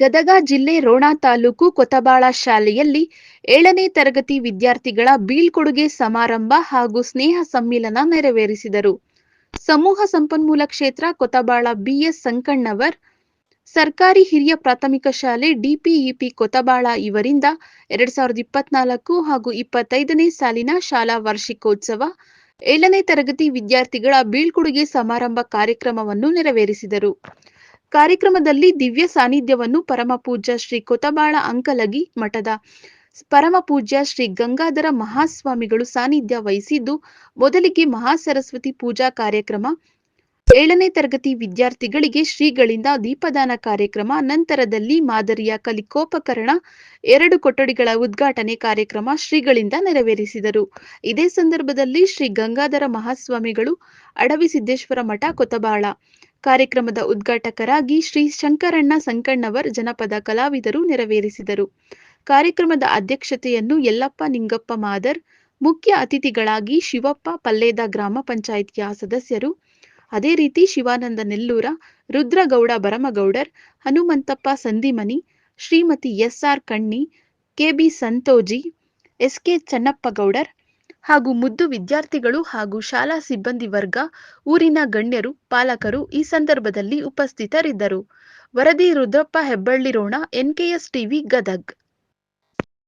ಗದಗ ಜಿಲ್ಲೆ ರೋಣ ತಾಲೂಕು ಕೊತಬಾಳ ಶಾಲೆಯಲ್ಲಿ ಏಳನೇ ತರಗತಿ ವಿದ್ಯಾರ್ಥಿಗಳ ಬೀಳ್ಕೊಡುಗೆ ಸಮಾರಂಭ ಹಾಗೂ ಸ್ನೇಹ ಸಮ್ಮಿಲನ ನೆರವೇರಿಸಿದರು. ಸಮೂಹ ಸಂಪನ್ಮೂಲ ಕ್ಷೇತ್ರ ಕೊತಬಾಳ ಬಿಎಸ್ ಸಂಕಣ್ಣವರ್, ಸರ್ಕಾರಿ ಹಿರಿಯ ಪ್ರಾಥಮಿಕ ಶಾಲೆ ಡಿಪಿಇಪಿ ಕೊತಬಾಳ ಇವರಿಂದ ಎರಡ್ ಸಾವಿರದ ಇಪ್ಪತ್ನಾಲ್ಕು ಹಾಗೂ ಇಪ್ಪತ್ತೈದನೇ ಸಾಲಿನ ಶಾಲಾ ವಾರ್ಷಿಕೋತ್ಸವ, ಏಳನೇ ತರಗತಿ ವಿದ್ಯಾರ್ಥಿಗಳ ಬೀಳ್ಕೊಡುಗೆ ಸಮಾರಂಭ ಕಾರ್ಯಕ್ರಮವನ್ನು ನೆರವೇರಿಸಿದರು. ಕಾರ್ಯಕ್ರಮದಲ್ಲಿ ದಿವ್ಯ ಸಾನ್ನಿಧ್ಯವನ್ನು ಪರಮಪೂಜ್ಯ ಶ್ರೀ ಕೊತಬಾಳ ಅಂಕಲಗಿ ಮಠದ ಪರಮಪೂಜ್ಯ ಶ್ರೀ ಗಂಗಾಧರ ಮಹಾಸ್ವಾಮಿಗಳು ಸಾನ್ನಿಧ್ಯ ವಹಿಸಿದ್ದು, ಮೊದಲಿಗೆ ಮಹಾಸರಸ್ವತಿ ಪೂಜಾ ಕಾರ್ಯಕ್ರಮ, ಏಳನೇ ತರಗತಿ ವಿದ್ಯಾರ್ಥಿಗಳಿಗೆ ಶ್ರೀಗಳಿಂದ ದೀಪದಾನ ಕಾರ್ಯಕ್ರಮ, ನಂತರದಲ್ಲಿ ಮಾದರಿಯ ಕಲಿಕೋಪಕರಣ, ಎರಡು ಕೊಠಡಿಗಳ ಉದ್ಘಾಟನೆ ಕಾರ್ಯಕ್ರಮ ಶ್ರೀಗಳಿಂದ ನೆರವೇರಿಸಿದರು. ಇದೇ ಸಂದರ್ಭದಲ್ಲಿ ಶ್ರೀ ಗಂಗಾಧರ ಮಹಾಸ್ವಾಮಿಗಳು ಅಡವಿ ಸಿದ್ದೇಶ್ವರ ಮಠ, ಕೊತಬಾಳ ಕಾರ್ಯಕ್ರಮದ ಉದ್ಘಾಟಕರಾಗಿ ಶ್ರೀ ಶಂಕರಣ್ಣ ಸಂಕಣ್ಣವರ್, ಜನಪದ ಕಲಾವಿದರು ನೆರವೇರಿಸಿದರು. ಕಾರ್ಯಕ್ರಮದ ಅಧ್ಯಕ್ಷತೆಯನ್ನು ಯಲ್ಲಪ್ಪ ನಿಂಗಪ್ಪ ಮಾದರ್, ಮುಖ್ಯ ಅತಿಥಿಗಳಾಗಿ ಶಿವಪ್ಪ ಪಲ್ಲೇದ ಗ್ರಾಮ ಪಂಚಾಯಿತಿಯ ಸದಸ್ಯರು. ಅದೇ ರೀತಿ Shivanand Nellur, Rudragouda Bharamagoudar, Hanumanthappa Sandimani, Shrimati S R Kanni K B Santoji S K Channappagoudar ಹಾಗೂ ಮುದ್ದು ವಿದ್ಯಾರ್ಥಿಗಳು ಹಾಗೂ ಶಾಲಾ ಸಿಬ್ಬಂದಿ ವರ್ಗ, ಊರಿನ ಗಣ್ಯರು, ಪಾಲಕರು ಈ ಸಂದರ್ಭದಲ್ಲಿ ಉಪಸ್ಥಿತರಿದ್ದರು. ವರದಿ ರುದ್ರಪ್ಪ ಹೆಬ್ಬಳ್ಳಿ ರೋಣ, ಎನ್ಕೆಎಸ್ ಟಿವಿ ಗದಗ್.